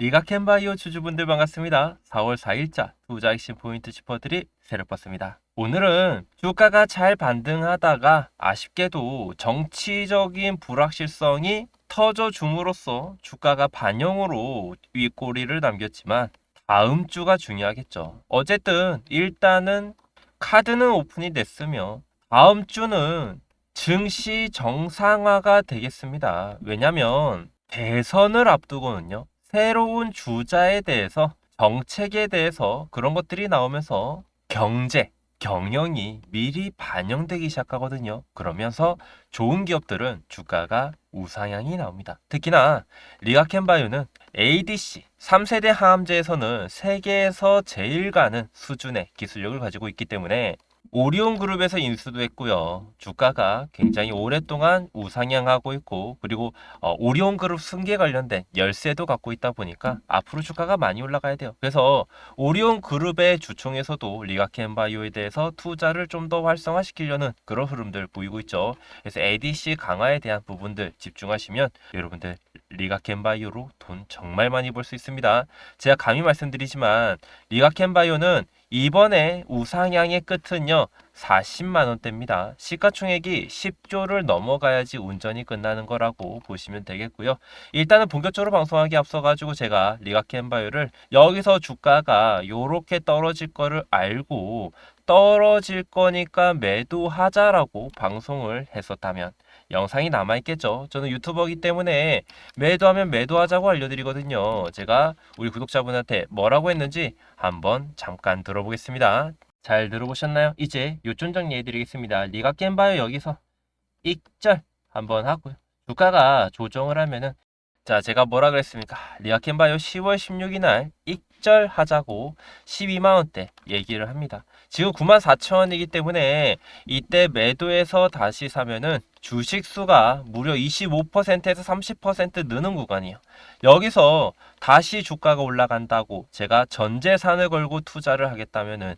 리가캔바이오 주주분들 반갑습니다. 4월 4일자 투자 핵심 포인트 짚어드리 세력봤습니다. 오늘은 주가가 잘 반등하다가 아쉽게도 정치적인 불확실성이 터져 줌으로써 주가가 반영으로 윗꼬리를 남겼지만 다음 주가 중요하겠죠. 어쨌든 일단은 카드는 오픈이 됐으며 다음 주는 증시 정상화가 되겠습니다. 왜냐면 대선을 앞두고는요. 새로운 주자에 대해서 정책에 대해서 그런 것들이 나오면서 경제, 경영이 미리 반영되기 시작하거든요. 그러면서 좋은 기업들은 주가가 우상향이 나옵니다. 특히나 리가켄바이오는 ADC 3세대 항암제에서는 세계에서 제일 가는 수준의 기술력을 가지고 있기 때문에 오리온 그룹에서 인수도 했고요. 주가가 굉장히 오랫동안 우상향하고 있고 그리고 어, 오리온 그룹 승계 관련된 열쇠도 갖고 있다 보니까 앞으로 주가가 많이 올라가야 돼요. 그래서 오리온 그룹의 주총에서도 리가켄 바이오에 대해서 투자를 좀 더 활성화시키려는 그런 흐름들 보이고 있죠. 그래서 ADC 강화에 대한 부분들 집중하시면 여러분들 리가켄 바이오로 돈 정말 많이 벌 수 있습니다. 제가 감히 말씀드리지만 리가켄 바이오는 이번에 우상향의 끝은요 40만 원대입니다. 시가총액이 10조를 넘어가야지 운전이 끝나는 거라고 보시면 되겠고요. 일단은 본격적으로 방송하기 앞서가지고 제가 리가켄바이오를 여기서 주가가 요렇게 떨어질 거를 알고 떨어질 거니까 매도하자라고 방송을 했었다면 영상이 남아있겠죠. 저는 유튜버이기 때문에 매도하면 매도하자고 알려드리거든요. 제가 우리 구독자분한테 뭐라고 했는지 한번 잠깐 들어보겠습니다. 잘 들어보셨나요? 이제 요점 정리해드리겠습니다. 리가 겜바요 여기서 익절 한번 하고요. 주가가 조정을 하면은 자 제가 뭐라 그랬습니까? 리가 겜바요 10월 16일 날 익절 하자고 12만원대 얘기를 합니다. 지금 94,000원이기 때문에 이때 매도해서 다시 사면은 주식 수가 무려 25%에서 30% 느는 구간이에요. 여기서 다시 주가가 올라간다고 제가 전 재산을 걸고 투자를 하겠다면은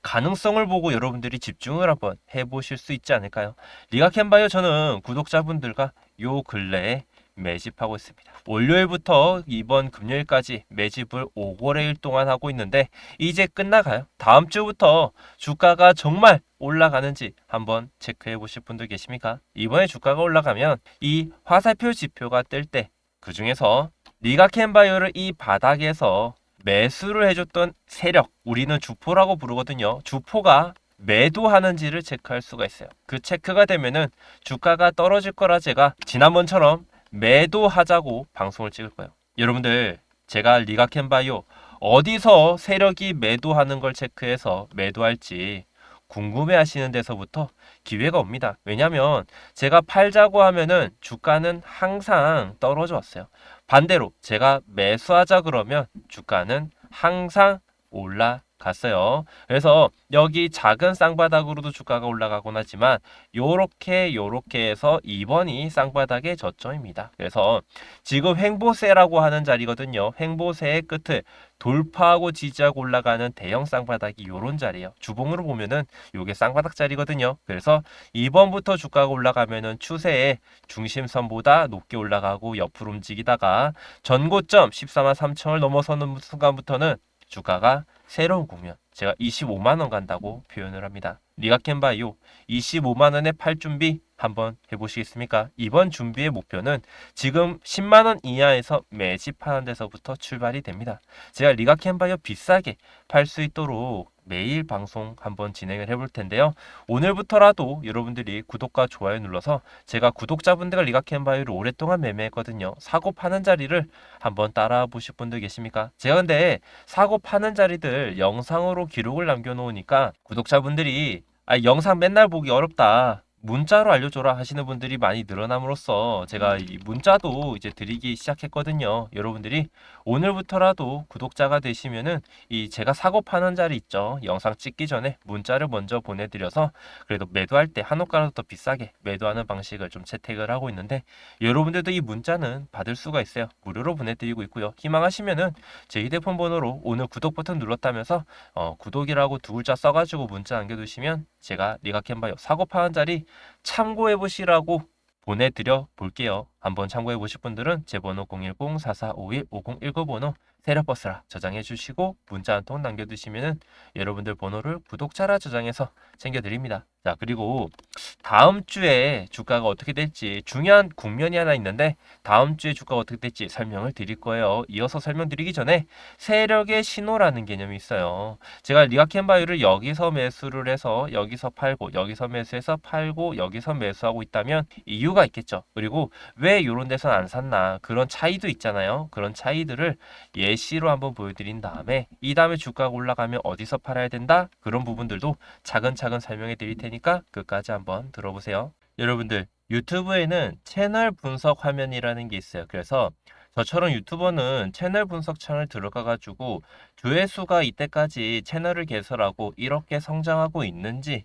가능성을 보고 여러분들이 집중을 한번 해보실 수 있지 않을까요? 리가캔바이오 저는 구독자분들과 요 근래에 매집하고 있습니다. 월요일부터 이번 금요일까지 매집을 5거래일 동안 하고 있는데 이제 끝나가요. 다음 주부터 주가가 정말 올라가는지 한번 체크해 보실 분들 계십니까? 이번에 주가가 올라가면 이 화살표 지표가 뜰 때 그 중에서 리가캔바이오를 이 바닥에서 매수를 해줬던 세력, 우리는 주포라고 부르거든요. 주포가 매도하는지를 체크할 수가 있어요. 그 체크가 되면은 주가가 떨어질 거라 제가 지난번처럼 매도하자고 방송을 찍을 거예요. 여러분들, 제가 리가캔바이오 어디서 세력이 매도하는 걸 체크해서 매도할지 궁금해 하시는 데서부터 기회가 옵니다. 왜냐면 제가 팔자고 하면은 주가는 항상 떨어져 왔어요. 반대로 제가 매수하자 그러면 주가는 항상 올라 갔어요. 그래서 여기 작은 쌍바닥으로도 주가가 올라가곤 하지만 요렇게 요렇게 해서 2번이 쌍바닥의 저점입니다. 그래서 지금 횡보세라고 하는 자리거든요. 횡보세의 끝을 돌파하고 지지하고 올라가는 대형 쌍바닥이 요런 자리예요. 주봉으로 보면은 요게 쌍바닥 자리거든요. 그래서 2번부터 주가가 올라가면은 추세의 중심선보다 높게 올라가고 옆으로 움직이다가 전고점 14만 3천을 넘어서는 순간부터는 주가가 새로운 국면 제가 25만 원 간다고 표현을 합니다. 리가켄바이오 25만 원에 팔 준비 한번 해보시겠습니까? 이번 준비의 목표는 지금 10만 원 이하에서 매집하는 데서부터 출발이 됩니다. 제가 리가켄바이오 비싸게 팔 수 있도록 매일 방송 한번 진행을 해볼 텐데요. 오늘부터라도 여러분들이 구독과 좋아요 눌러서 제가 구독자분들과 리가켄바이오를 오랫동안 매매했거든요. 사고 파는 자리를 한번 따라 보실 분들 계십니까? 제가 근데 사고 파는 자리들 영상으로 기록을 남겨놓으니까 구독자분들이 아, 영상 맨날 보기 어렵다. 문자로 알려줘라 하시는 분들이 많이 늘어남으로써 제가 이 문자도 이제 드리기 시작했거든요. 여러분들이 오늘부터라도 구독자가 되시면은 이 제가 사고 파는 자리 있죠. 영상 찍기 전에 문자를 먼저 보내드려서 그래도 매도할 때 한옥가라도 더 비싸게 매도하는 방식을 좀 채택을 하고 있는데 여러분들도 이 문자는 받을 수가 있어요. 무료로 보내드리고 있고요. 희망하시면은 제 휴대폰 번호로 오늘 구독 버튼 눌렀다면서 어, 구독이라고 두 글자 써가지고 문자 남겨두시면 제가 리가캔바이오 사고 파는 자리 참고해 보시라고 보내드려 볼게요. 한번 참고해 보실 분들은 제 번호 010-4451-5019 번호 세력버스라 저장해 주시고 문자 한 통 남겨두시면은 여러분들 번호를 구독자라 저장해서 챙겨드립니다. 자 그리고 다음 주에 주가가 어떻게 될지 중요한 국면이 하나 있는데 다음 주에 주가가 어떻게 될지 설명을 드릴 거예요. 이어서 설명드리기 전에 세력의 신호라는 개념이 있어요. 제가 리아켄바이오를 여기서 매수를 해서 여기서 팔고 여기서 매수해서 팔고 여기서 매수하고 있다면 이유가 있겠죠. 그리고 왜 이런 데선 안 샀나 그런 차이도 있잖아요. 그런 차이들을 예 시로 한번 보여드린 다음에 이 다음에 주가가 올라가면 어디서 팔아야 된다 그런 부분들도 차근차근 설명해 드릴 테니까 끝까지 한번 들어보세요. 여러분들 유튜브에는 채널 분석 화면이라는 게 있어요. 그래서 저처럼 유튜버는 채널 분석 창을 들어가 가지고 조회수가 이때까지 채널을 개설하고 이렇게 성장하고 있는지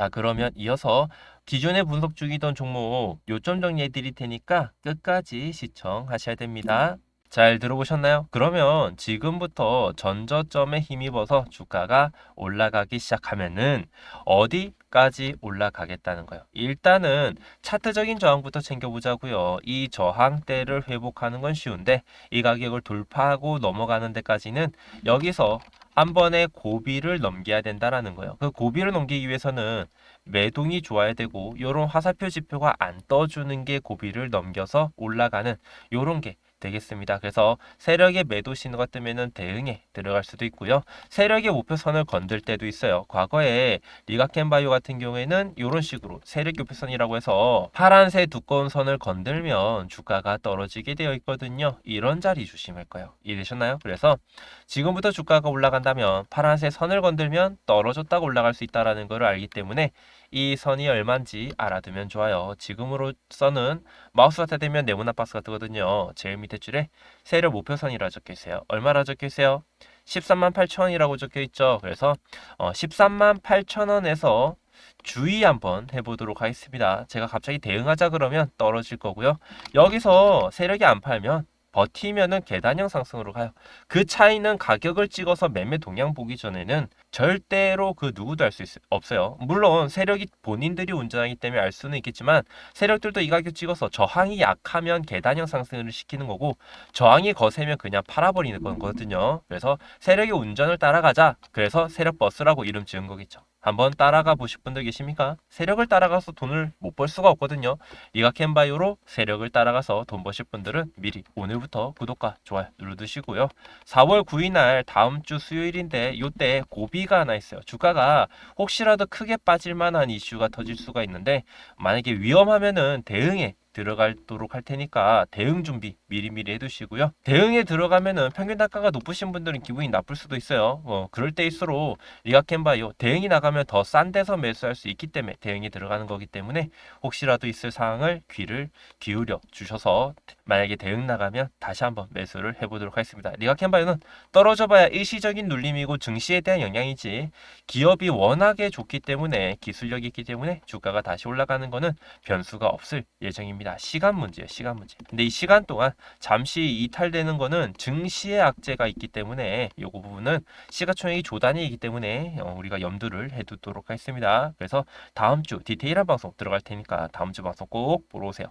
자 그러면 이어서 기존에 분석 중이던 종목 요점 정리해 드릴 테니까 끝까지 시청하셔야 됩니다. 잘 들어보셨나요? 그러면 지금부터 전저점에 힘입어서 주가가 올라가기 시작하면은 어디 까지 올라가겠다는 거예요. 일단은 차트적인 저항부터 챙겨보자고요. 이 저항대를 회복하는 건 쉬운데 이 가격을 돌파하고 넘어가는 데까지는 여기서 한 번에 고비를 넘겨야 된다라는 거예요. 그 고비를 넘기기 위해서는 매동이 좋아야 되고 이런 화살표 지표가 안 떠주는 게 고비를 넘겨서 올라가는 요런 게 되겠습니다. 그래서 세력의 매도 신호가 뜨면은 대응에 들어갈 수도 있고요. 세력의 목표선을 건들 때도 있어요. 과거에 리가켄바이오 같은 경우에는 이런 식으로 세력 목표선이라고 해서 파란색 두꺼운 선을 건들면 주가가 떨어지게 되어 있거든요. 이런 자리 조심할 거예요. 이해되셨나요? 그래서 지금부터 주가가 올라간다면 파란색 선을 건들면 떨어졌다고 올라갈 수 있다라는 것을 알기 때문에 이 선이 얼마인지 알아두면 좋아요. 지금으로서는 마우스가 대되면 네모난 박스가 뜨거든요. 제일 밑에 줄에 세력 목표선이라 적혀 있어요. 얼마라 적혀 있어요? 13만 8천 원이라고 적혀 있죠. 그래서 어, 13만 8천 원에서 주의 한번 해보도록 하겠습니다. 제가 갑자기 대응하자 그러면 떨어질 거고요. 여기서 세력이 안 팔면 버티면은 계단형 상승으로 가요. 그 차이는 가격을 찍어서 매매 동향 보기 전에는 절대로 그 누구도 알 수 없어요. 물론 세력이 본인들이 운전하기 때문에 알 수는 있겠지만 세력들도 이 가격 찍어서 저항이 약하면 계단형 상승을 시키는 거고 저항이 거세면 그냥 팔아버리는 거거든요. 그래서 세력의 운전을 따라가자. 그래서 세력 버스라고 이름 지은 거겠죠. 한번 따라가 보실 분들 계십니까? 세력을 따라가서 돈을 못 벌 수가 없거든요. 리가캔바이오로 세력을 따라가서 돈 버실 분들은 미리 오늘부터 구독과 좋아요 눌러두시고요. 4월 9일 날 다음 주 수요일인데 요때 고비가 하나 있어요. 주가가 혹시라도 크게 빠질 만한 이슈가 터질 수가 있는데 만약에 위험하면은 대응에 들어가도록 할 테니까 대응 준비 미리미리 해두시고요. 대응에 들어가면은 평균 단가가 높으신 분들은 기분이 나쁠 수도 있어요. 어, 그럴 때일수록 리가캔바이오 대응이 나가면 더 싼 데서 매수할 수 있기 때문에 대응이 들어가는 거기 때문에 혹시라도 있을 사항을 귀를 기울여 주셔서 만약에 대응 나가면 다시 한번 매수를 해보도록 하겠습니다. 리가캔 바이오는 떨어져봐야 일시적인 눌림이고 증시에 대한 영향이지 기업이 워낙에 좋기 때문에 기술력이 있기 때문에 주가가 다시 올라가는 거는 변수가 없을 예정입니다. 시간 문제예요. 시간 문제. 근데 이 시간 동안 잠시 이탈되는 거는 증시의 악재가 있기 때문에 요거 부분은 시가총액이 조단위이기 때문에 어, 우리가 염두를 해두도록 하겠습니다. 그래서 다음 주 디테일한 방송 들어갈 테니까 다음 주 방송 꼭 보러 오세요.